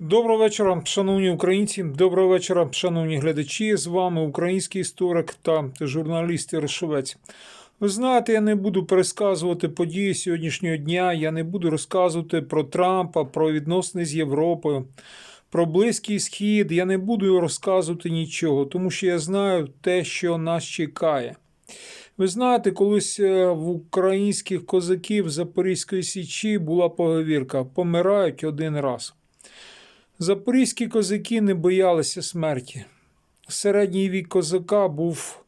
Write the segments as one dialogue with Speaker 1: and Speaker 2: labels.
Speaker 1: Доброго вечора, шановні українці. Доброго вечора, шановні глядачі. З вами український історик та журналіст Ярошовець. Ви знаєте, я не буду пересказувати події сьогоднішнього дня. Я не буду розказувати про Трампа, про відносини з Європою, про Близький Схід. Я не буду розказувати нічого, тому що я знаю те, що нас чекає. Ви знаєте, колись е, в українських козаків Запорізької Січі була поговірка: помирають один раз. Запорізькі козаки не боялися смерті. Середній вік козака був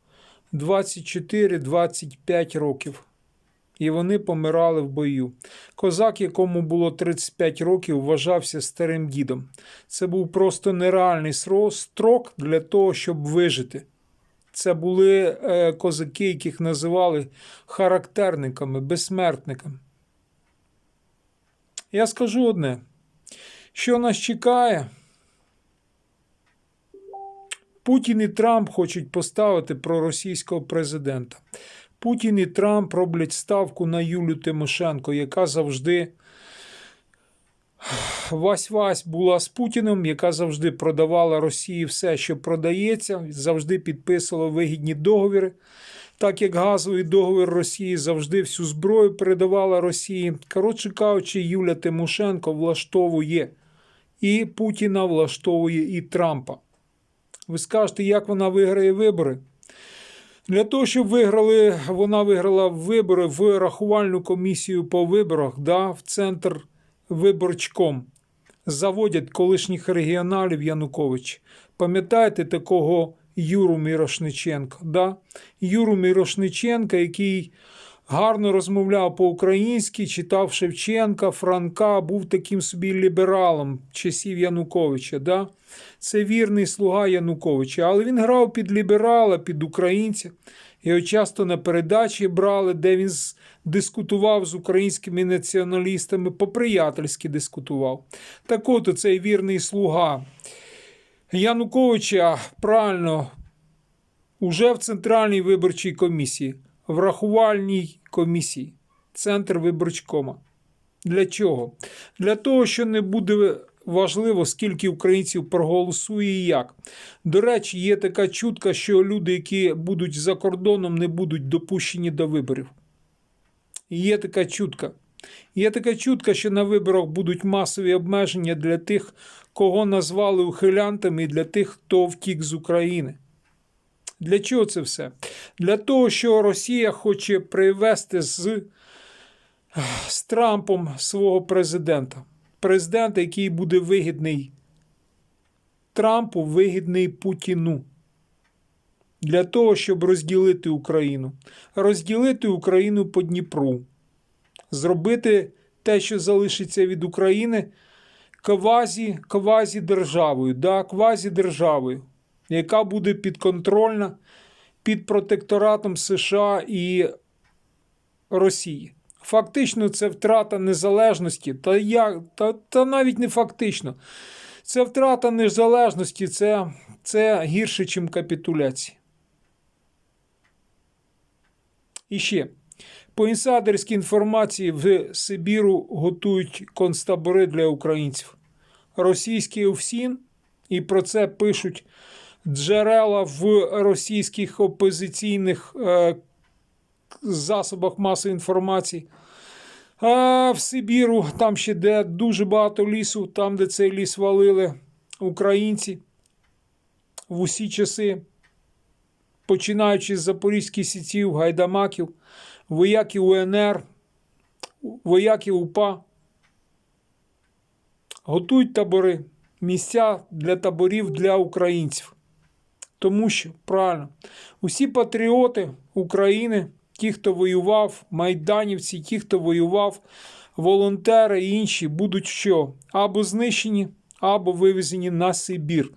Speaker 1: 24-25 років, і вони помирали в бою. Козак, якому було 35 років, вважався старим дідом. Це був просто нереальний строк для того, щоб вижити. Це були е, козаки, яких називали характерниками, безсмертниками. Я скажу одне. Що нас чекає? Путін і Трамп хочуть поставити проросійського президента. Путін і Трамп роблять ставку на Юлю Тимошенко, яка завжди Вась-Вась була з Путіним, яка завжди продавала Росії все, що продається, завжди підписувала вигідні договіри. Так як газовий договір Росії завжди всю зброю передавала Росії. Коротше кажучи, Юля Тимошенко влаштовує і Путіна влаштовує і Трампа. Ви скажете, як вона виграє вибори? Для того, щоб виграли, вона виграла вибори в рахувальну комісію по виборах, да, в центр виборчком. Заводять колишніх регіоналів Янукович. Пам'ятаєте такого Юру Мірошниченка? Да? Юру Мірошниченка, який гарно розмовляв по-українськи, читав Шевченка, Франка, був таким собі лібералом часів Януковича. Да? Це вірний слуга Януковича. Але він грав під ліберала, під українця. Його часто на передачі брали, де він дискутував з українськими націоналістами, по-приятельськи дискутував. Так от цей вірний слуга Януковича правильно уже в Центральній виборчій комісії, в рахувальній комісії, центр виборчкома. Для чого? Для того, що не буде важливо, скільки українців проголосує і як. До речі, є така чутка, що люди, які будуть за кордоном, не будуть допущені до виборів. Є така чутка. Є така чутка, що на виборах будуть масові обмеження для тих, кого назвали ухилянтами, і для тих, хто втік з України. Для чого це все? Для того, що Росія хоче привести з, з Трампом свого президента. Президента, який буде вигідний Трампу, вигідний Путіну. Для того, щоб розділити Україну. Розділити Україну по Дніпру. Зробити те, що залишиться від України, квазі, квазі державою, да, квазі державою, яка буде підконтрольна під протекторатом США і Росії. Фактично, це втрата незалежності, та, я, та, та навіть не фактично. Це втрата незалежності, це, це гірше, ніж капітуляція. І ще. По інсайдерській інформації в Сибіру готують концтабори для українців. Російський УФСІН, і про це пишуть джерела в російських опозиційних е, засобах масової інформації. А в Сибіру, там ще де дуже багато лісу, там, де цей ліс валили українці в усі часи, починаючи з Запорізьких сітів, гайдамаків, вояків УНР, вояків УПА. Готують табори, місця для таборів для українців. Тому що, правильно, усі патріоти України, ті, хто воював, майданівці, ті, хто воював, волонтери і інші, будуть що? Або знищені, або вивезені на Сибір.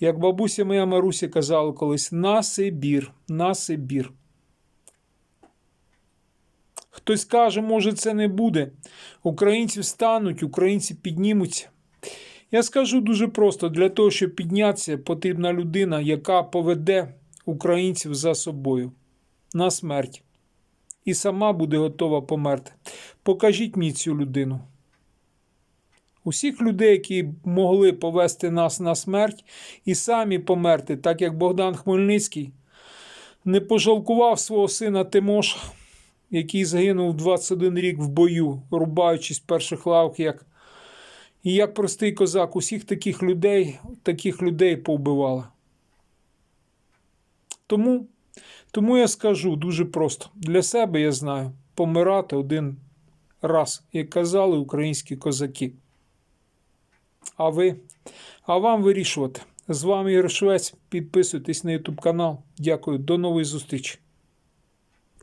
Speaker 1: Як бабуся моя Маруся казала колись: на Сибір, на Сибір. Хтось каже, може, це не буде. Українці встануть, українці піднімуться. Я скажу дуже просто: для того, щоб піднятися, потрібна людина, яка поведе українців за собою на смерть. І сама буде готова померти. Покажіть мені цю людину. Усіх людей, які могли повести нас на смерть і самі померти, так як Богдан Хмельницький не пожалкував свого сина Тимоша, який загинув 21 рік в бою, рубаючись в перших лавах, як, і як простий козак, усіх таких людей, таких людей повбивали. Тому, тому я скажу дуже просто: для себе я знаю помирати один раз, як казали українські козаки. А ви? А вам вирішувати. З вами Ігор Швець. Підписуйтесь на YouTube канал. Дякую. До нової зустрічі.